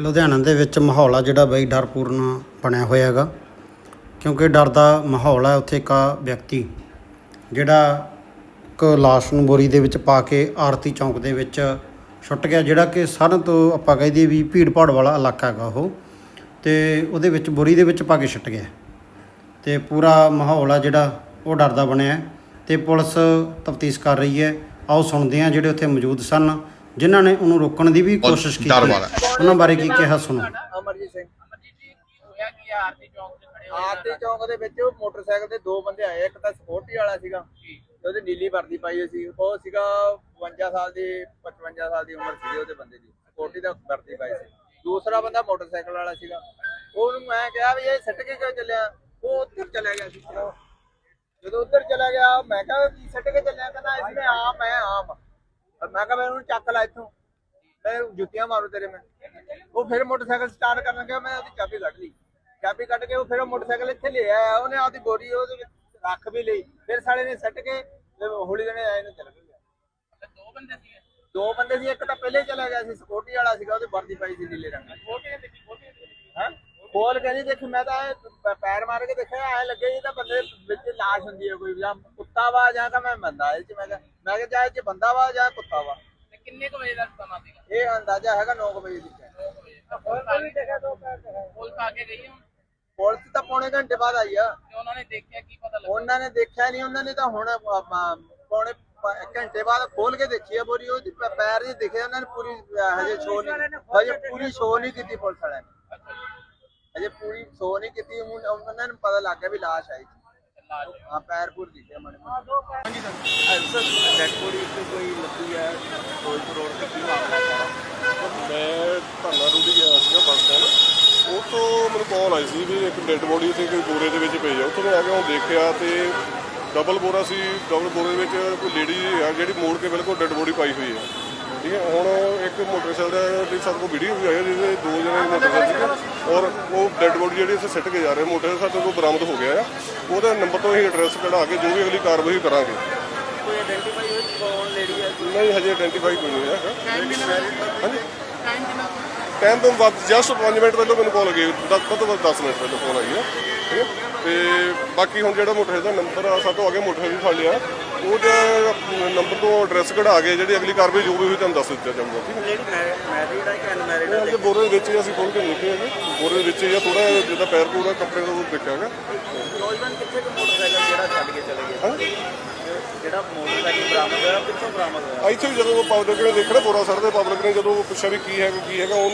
ਲੁਧਿਆਣਾ ਦੇ ਵਿੱਚ ਮਾਹੌਲ ਆ ਜਿਹੜਾ ਬਈ ਡਰਪੂਰਨ ਬਣਿਆ ਹੋਇਆ ਹੈਗਾ। ਕਿਉਂਕਿ ਡਰ ਦਾ ਮਾਹੌਲ ਹੈ ਉੱਥੇ ਇੱਕ ਵਿਅਕਤੀ ਜਿਹੜਾ ਇੱਕ ਲਾਸ਼ ਨੂੰ ਬੋਰੀ ਦੇ ਵਿੱਚ ਪਾ ਕੇ ਆਰਤੀ ਚੌਂਕ ਦੇ ਵਿੱਚ ਛੁੱਟ ਗਿਆ, ਜਿਹੜਾ ਕਿ ਸਾਰਿਆਂ ਤੋਂ ਆਪਾਂ ਕਹਿ ਦਈਏ ਵੀ ਭੀੜ ਭਾੜ ਵਾਲਾ ਇਲਾਕਾ ਹੈਗਾ ਉਹ। ਤੇ ਉਹਦੇ ਵਿੱਚ ਬੋਰੀ ਦੇ ਵਿੱਚ ਪਾ ਕੇ ਛੁੱਟ ਗਿਆ। ਤੇ ਪੂਰਾ ਮਾਹੌਲ ਆ ਜਿਹੜਾ ਉਹ ਡਰ ਦਾ ਬਣਿਆ। ਹੈ ਤੇ ਪੁਲਿਸ ਤਫਤੀਸ਼ ਕਰ ਰਹੀ ਹੈ। ਆਓ ਸੁਣਦੇ ਹਾਂ ਜਿਹੜੇ ਉੱਥੇ ਮੌਜੂਦ ਸਨ। ਜਿਨ੍ਹਾਂ ਨੇ ਉਹਨੂੰ ਰੋਕਣ ਦੀ ਵੀ ਕੋਸ਼ਿਸ਼ ਕੀਤੀ। ਉਹਨਾਂ ਬਾਰੇ ਕੀ ਕਿਹਾ ਸੁਣੋ? ਅਮਰਜੀਤ ਸਿੰਘ। ਅਮਰਜੀਤ ਜੀ ਕੀ ਹੋਇਆ ਕੀ ਆਰਤੀ ਚੌਂਕ ਖੜੇ ਹੋਏ ਆਰਤੀ ਚੌਂਕ ਦੇ ਵਿੱਚ ਉਹ ਮੋਟਰਸਾਈਕਲ ਤੇ ਦੋ ਬੰਦੇ ਆਏ ਇੱਕ ਤਾਂ ਸਪੋਰਟੀ ਵਾਲਾ ਸੀਗਾ ਤੇ ਉਹਦੀ ਨੀਲੀ ਵਰਦੀ ਪਾਈ ਹੋਈ ਸੀ। ਉਹ ਸੀਗਾ 52 ਸਾਲ ਦੀ 55 ਸਾਲ ਦੀ ਉਮਰ ਸੀਗੀ ਉਹਦੇ ਬੰਦੇ ਦੀ। ਸਪੋਰਟੀ ਦਾ ਵਰਦੀ ਪਾਈ ਸੀ। ਦੂਸਰਾ ਬੰਦਾ ਮੋਟਰਸਾਈਕਲ ਵਾਲਾ ਸੀਗਾ। ਉਹਨੂੰ ਮੈਂ ਕਿਹਾ ਵੀ ਇਹ ਸਿੱਟ ਕੇ ਕਿਉਂ ਚੱਲਿਆ? ਉਹ ਉੱਧਰ ਚਲਾ ਗਿਆ ਸੀ। ਜਦੋਂ ਉੱਧਰ ਚਲਾ ਗਿਆ ਮੈਂ ਕਿਹਾ ਕੀ ਸਿੱਟ ਕੇ ਚੱਲਿਆ ਕਹਿੰਦਾ ਇਸਨੇ ਆਮ ਹੈ ਆਮ। ਮੈਂ ਕਿਹਾ ਮੈਂ ਉਹਨੂੰ ਚੱਕ ਲਾ ਇੱਥੋਂ। ਮੈਂ ਜੁੱਤੀਆਂ ਮਾਰੂ ਤੇਰੇ ਮੈਂ। ਉਹ ਫਿਰ ਮੋਟਰਸਾਈਕਲ ਸਟਾਰਟ ਕਰਨ ਲੱਗਾ ਮੈਂ ਉਹਦੀ ਚਾਬੀ ਕੱਢ ਲਈ। ਚਾਬੀ ਕੱਢ ਕੇ ਉਹ ਫਿਰ ਉਹ ਮੋਟਰਸਾਈਕਲ ਇੱਥੇ ਲੈ ਆਇਆ ਉਹਨੇ ਆਪਦੀ ਬੋਰੀ ਉਹਦੇ ਵਿੱਚ ਰੱਖ ਵੀ ਲਈ। ਫਿਰ ਸਾਲੇ ਨੇ ਸੱਟ ਕੇ ਹੌਲੀ ਜਣੇ ਆਏ ਨੂੰ ਚਲ ਤੇ ਦੋ ਬੰਦੇ ਸੀਗੇ? ਦੋ ਬੰਦੇ ਸੀ ਇੱਕ ਤਾਂ ਪਹਿਲੇ ਚਲਾ ਗਿਆ ਸੀ ਸਪੋਰਟੀ ਵਾਲਾ ਸੀਗਾ ਉਹਦੀ ਵਰਦੀ ਪਾਈ ਸੀ ਨੀਲੇ ਰੰਗ ਦੀ। ਛੋਟੇ ਨੇ ਦੇਖੀ? ਹਾਂ? ਮੈਂ ਤਾਂ ਪੈਰ ਮਾਰ ਕੇ ਦੇਖਿਆ ਐ ਲੱਗੇ ਇਹ ਤਾਂ ਬੰਦੇ ਵਿੱਚ ਲਾਸ਼ ਹੁੰਦੀ ਹੈ ਕੋਈ ਜਾਂ ਕੁੱਤਾ ਵਾ ਜਾਂ ਕਿ ਮੈਂ ਬੰਦਾ ਇਹ ਚ ਮੈਂ ਕਿਹਾ ਮੈਂ ਕਿਹਾ ਇਹ ਚ ਬੰਦਾ ਵਾ ਜਾਂ ਕੁੱਤਾ ਵਾ। ਤੇ ਕਿੰਨੇ ਕੁ ਵਜੇ ਦਾ ਸਮਾਂ ਸੀਗਾ ਇਹ ਅੰਦਾਜ਼ਾ ਹੈਗਾ 9 ਵਜੇ ਦੀ ਦੋ ਕੁ ਵਜੇ। ਦਾ ਪੁਲਿਸ ਆ ਕੇ ਗਈ ਹੁਣ? ਪੁਲਿਸ ਤਾਂ ਪੌਣੇ ਘੰਟੇ ਬਾਅਦ ਆਈ ਆ। ਤੇ ਉਹਨਾਂ ਨੇ ਦੇਖਿਆ ਕੀ ਪਤਾ ਲੱਗਾ? ਉਹਨਾਂ ਨੇ ਦੇਖਿਆ ਨਹੀਂ ਉਹਨਾਂ ਨੇ ਤਾਂ ਹੁਣ ਅ, ਪੌਣੇ ਪ- ਘੰਟੇ ਬਾਅਦ ਖੋਲ ਕੇ ਦੇਖੀ ਆ ਬੋਰੀ ਉਹਦੀ ਪ- ਪੈਰ ਜੀ ਦਿਖੇ ਉਹਨਾਂ ਨੇ ਪੂਰੀ ਹਜੇ ਸ਼ੋ ਨਹੀਂ ਹਜੇ ਪੂਰੀ ਸ਼ੋ ਨਹੀਂ ਕੀਤੀ ਪੁਲਿਸ ਵਾਲਿਆਂ ਨੇ। ਅੱਛਾ ਜੀ। ਹਜੇ ਪੂਰੀ ਸ਼ੋ ਨਹੀਂ ਕੀਤੀ ਹੁਣ ਉਹਨਾਂ ਨੂੰ ਪਤਾ ਲੱਗ ਗਿਆ ਵੀ ਲਾਸ਼ ਆਈ ਸੀ। ਲਾਜ ਹਾਂ ਪੈਰ ਪੂਰ ਦਿਖੇ ਮਣੇ ਡੈਡ ਬੋਡੀ ਇੱਥੇ ਕੋਈ ਲੱਗੀ ਹੈ ਫਿਰੋਜ਼ਪੁਰ ਰੋਡ ਤੇ ਕੀ ਮਾਮਲਾ ਸਾਰਾ ਮੈਂ ਧਰਨਾ ਰੂੜੀ ਗਿਆ ਸੀਗਾ ਬੱਸ ਸਟੈਂਡ ਉਹ ਤੋਂ ਮੈਨੂੰ ਕਾਲ ਆਈ ਸੀ ਵੀ ਇੱਕ ਡੈੱਡ ਬੋਡੀ ਉੱਥੇ ਕੋਈ ਬੋਰੇ ਦੇ ਵਿੱਚ ਪਈ ਆ। ਉੱਥੋਂ ਮੈਂ ਆ ਕੇ ਹੁਣ ਦੇਖਿਆ ਤੇ ਡਬਲ ਬੋਰਾ ਸੀ ਡਬਲ ਬੋਰੇ ਦੇ ਵਿੱਚ ਕੋਈ ਲੇਡੀ ਆ ਜਿਹੜੀ ਮੋੜ ਕੇ ਬਿਲਕੁਲ ਡੈੱਡ ਬੋਡੀ ਪਾਈ ਹੋਈ ਹੈ ਠੀਕ ਹੈ ਹੁਣ ਇੱਕ ਮੋਟਰਸਾਈਕਲ ਦਾ ਸਾਡੇ ਕੋਲ ਵੀਡੀਓ ਵੀ ਆਈ ਹੈ ਜਿਹਦੇ ਦੋ ਜਣੇ ਮੋਟਰਸਾਈਕਲ ਸੀ ਔਰ ਉਹ ਡੈੱਡ ਬੋਡੀ ਜਿਹੜੀ ਅਸੀਂ ਸਿੱਟ ਕੇ ਜਾ ਰਹੇ ਮੋਟਰਸਾਈਕਲ ਸਾਡੇ ਕੋਲ ਬਰਾਮਦ ਹੋ ਗਿਆ ਆ। ਉਹਦਾ ਨੰਬਰ ਤੋਂ ਅਸੀਂ ਐਡਰੈਸ ਕਢਾ ਕੇ ਜੋ ਵੀ ਅਗਲੀ ਕਾਰਵਾਈ ਕਰਾਂਗੇ। ਕੋਈ ਆਇਡੈਂਟੀਫਾਈ ਹੋਈ ਕੌਣ ਲੇਡੀ ਹੈ ਨਹੀਂ ਹਜੇ ਆਇਡੈਂਟੀਫਾਈ ਕੋਈ ਨਹੀਂ ਹੈ ਹਾਂਜੀ? ਟਾਈਮ ਕਿੰਨਾ ਟਾਈਮ ਤੋਂ ਬਾਅਦ ਜਸਟ 5 ਮਿੰਟ ਪਹਿਲਾਂ ਮੈਨੂੰ ਕਾਲ ਗਈ ਦਸ ਤੋਂ ਬਾਅਦ 10 ਮਿੰਟ ਪਹਿਲਾਂ ਫੋਨ ਆਈ ਹੈ ਠੀਕ ਹੈ ਤੇ ਬਾਕੀ ਹੁਣ ਜਿਹੜਾ ਮੋਟਰਸਾਈਕਲ ਦਾ ਨੰਬਰ ਆ ਸਾਤੋਂ ਅੱਗੇ ਮੋਟਰਸਾਈਕਲ ਫੜ ਲਿਆ। ਉਹਦਾ ਨੰਬਰ ਤੋਂ ਐਡਰੈਸ ਕਢਾ ਕੇ ਜਿਹੜੀ ਅਗਲੀ ਕਾਰਵਾਈ ਜੋ ਵੀ ਹੋਈ ਤੁਹਾਨੂੰ ਦੱਸ ਦਿੱਤਾ ਜਾਊਗਾ ਠੀਕ ਹੈ? ਮੈਰਿਡ ਹੈ ਕਿ ਅਨਮੈਰਿਡ ਹੈ ਅੱਗੇ ਬੋਰੇ ਦੇ ਵਿੱਚ ਹੀ ਅਸੀਂ ਖੋਲ ਕੇ ਦੇਖੇ ਹੈਗੇ ਬੋਰੇ ਦੇ ਵਿੱਚ ਜਾਂ ਥੋੜਾ ਜਿੱਦਾਂ ਪੈਰ ਪੂਰਾ ਕੱਪੜੇ ਦਾ ਉਹ ਦੇਖਿਆ ਹੈਗਾ। ਨੌਜਵਾਨ ਕਿੱਥੇ ਕੁ ਮੋਟਰਸਾਈਕਲ ਜਿਹੜਾ ਛੱਡ ਕੇ ਚਲੇ ਗਿਆ ਜਿਹੜਾ ਮੋਟਰਸਾਈਕਲ ਬਰਾਮਦ ਹੋਇਆ ਕਿੱਥੋਂ ਬਰਾਮਦ ਹੋਇਆ? ਇੱਥੇ ਵੀ ਜਦੋਂ ਪਬਲਿਕ ਨੇ ਦੇਖਿਆ ਬੋਰਾ ਸੜਦੇ ਪਬਲਿਕ ਨੇ ਜਦੋਂ ਪੁੱਛਿਆ ਵੀ ਕੀ ਹੈਗਾ ਕੀ ਹੈਗਾ ਉਹ